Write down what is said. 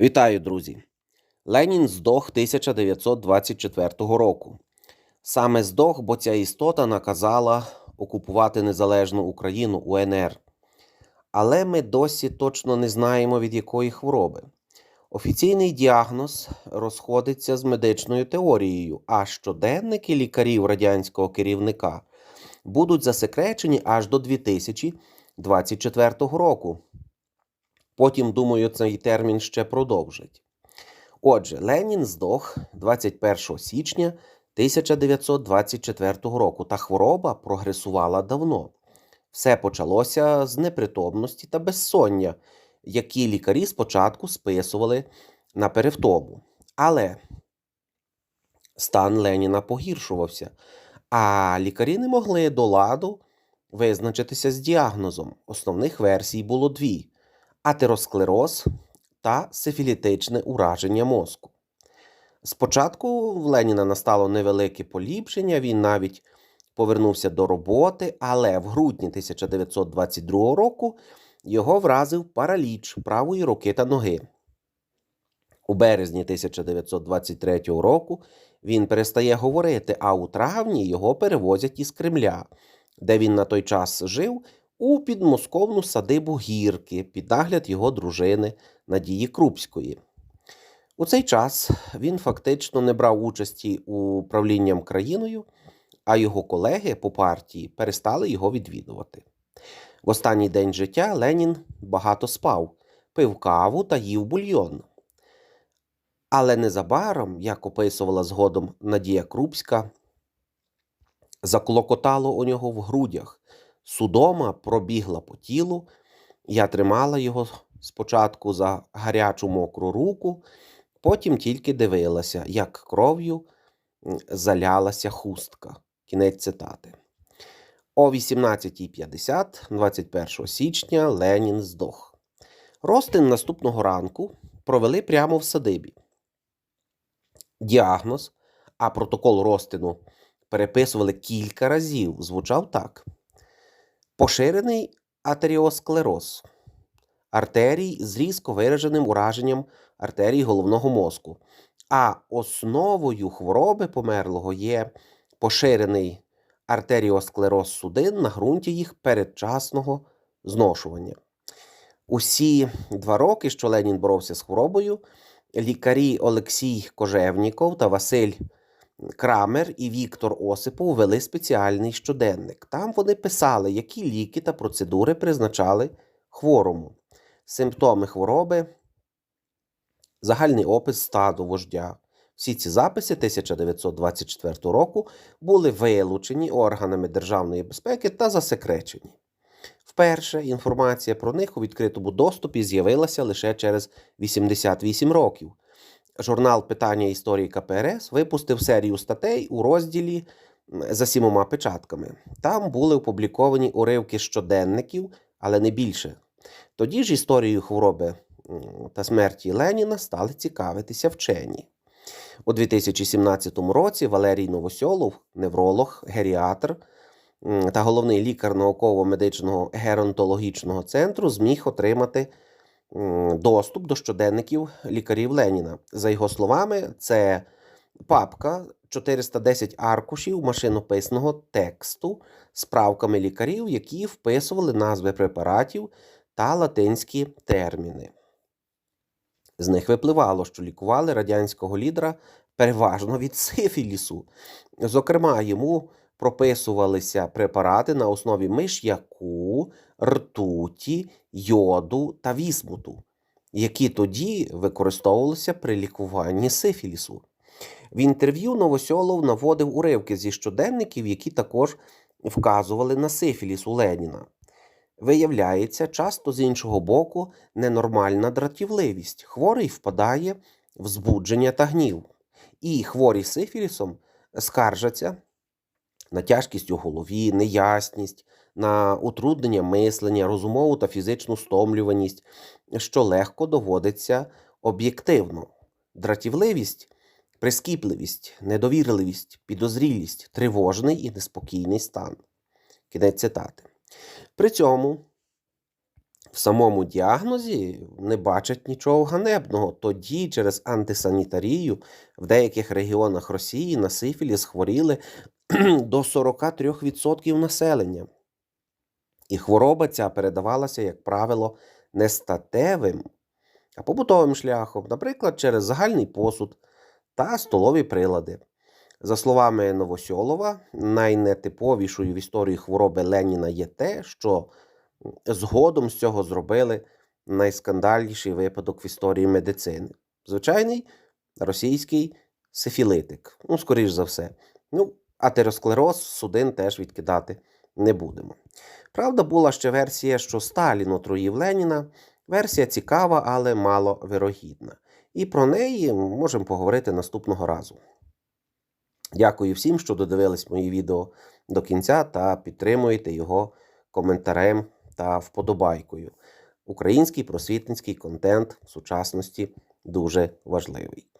Вітаю, друзі! Ленін здох 1924 року. Саме здох, бо ця істота наказала окупувати незалежну Україну УНР. Але ми досі точно не знаємо від якої хвороби. Офіційний діагноз розходиться з медичною теорією, а щоденники лікарів радянського керівника будуть засекречені аж до 2024 року. Потім, думаю, цей термін ще продовжить. Отже, Ленін здох 21 січня 1924 року, та хвороба прогресувала давно. Все почалося з непритомності та безсоння, які лікарі спочатку списували на перевтому. Але стан Леніна погіршувався, а лікарі не могли до ладу визначитися з діагнозом. Основних версій було дві атеросклероз та сифілітичне ураження мозку. Спочатку в Леніна настало невелике поліпшення, він навіть повернувся до роботи, але в грудні 1922 року його вразив параліч правої руки та ноги. У березні 1923 року він перестає говорити, а у травні його перевозять із Кремля, де він на той час жив у підмосковну садибу гірки під нагляд його дружини Надії Крупської. У цей час він фактично не брав участі у управлінням країною, а його колеги по партії перестали його відвідувати. В останній день життя Ленін багато спав, пив каву та їв бульйон. Але незабаром, як описувала згодом Надія Крупська, заклокотало у нього в грудях, Судома пробігла по тілу. Я тримала його спочатку за гарячу мокру руку, потім тільки дивилася, як кров'ю залялася хустка. Кінець цитати. О 18.50, 21 січня, Ленін здох. Ростин наступного ранку провели прямо в садибі. Діагноз, а протокол розтину переписували кілька разів, звучав так. Поширений атеріосклероз артерій з різко вираженим ураженням артерій головного мозку. А основою хвороби померлого є поширений артеріосклероз судин на ґрунті їх передчасного зношування. Усі два роки, що Ленін боровся з хворобою, лікарі Олексій Кожевніков та Василь Крамер і Віктор Осипов вели спеціальний щоденник. Там вони писали, які ліки та процедури призначали хворому, симптоми хвороби, загальний опис стаду вождя. Всі ці записи 1924 року були вилучені органами Державної безпеки та засекречені. Вперше інформація про них у відкритому доступі з'явилася лише через 88 років журнал Питання історії КПРС випустив серію статей у розділі за сімома печатками. Там були опубліковані уривки щоденників, але не більше. Тоді ж історією хвороби та смерті Леніна стали цікавитися вчені. У 2017 році Валерій Новосьолов, невролог, геріатр та головний лікар науково-медичного геронтологічного центру, зміг отримати доступ до щоденників лікарів Леніна. За його словами, це папка 410 аркушів машинописного тексту з правками лікарів, які вписували назви препаратів та латинські терміни. З них випливало, що лікували радянського лідера переважно від сифілісу. Зокрема, йому прописувалися препарати на основі миш'яку, ртуті, йоду та вісмуту, які тоді використовувалися при лікуванні сифілісу. В інтерв'ю Новосьолов наводив уривки зі щоденників, які також вказували на сифіліс у Леніна. Виявляється, часто з іншого боку ненормальна дратівливість. Хворий впадає в збудження та гнів. І хворі сифілісом скаржаться на тяжкість у голові, неясність, на утруднення мислення, розумову та фізичну стомлюваність, що легко доводиться об'єктивно. Дратівливість, прискіпливість, недовірливість, підозрілість, тривожний і неспокійний стан. Кінець цитати. При цьому в самому діагнозі не бачать нічого ганебного. Тоді через антисанітарію в деяких регіонах Росії на сифіліс хворіли до 43% населення. І хвороба ця передавалася, як правило, не статевим, а побутовим шляхом, наприклад, через загальний посуд та столові прилади. За словами Новосьолова, найнетиповішою в історії хвороби Леніна є те, що згодом з цього зробили найскандальніший випадок в історії медицини. Звичайний російський сифілитик. Ну, скоріш за все. Ну, атеросклероз судин теж відкидати не будемо. Правда, була ще версія, що Сталін отруїв Леніна. Версія цікава, але мало вирогідна. І про неї можемо поговорити наступного разу. Дякую всім, що додивились мої відео до кінця та підтримуєте його коментарем та вподобайкою. Український просвітницький контент в сучасності дуже важливий.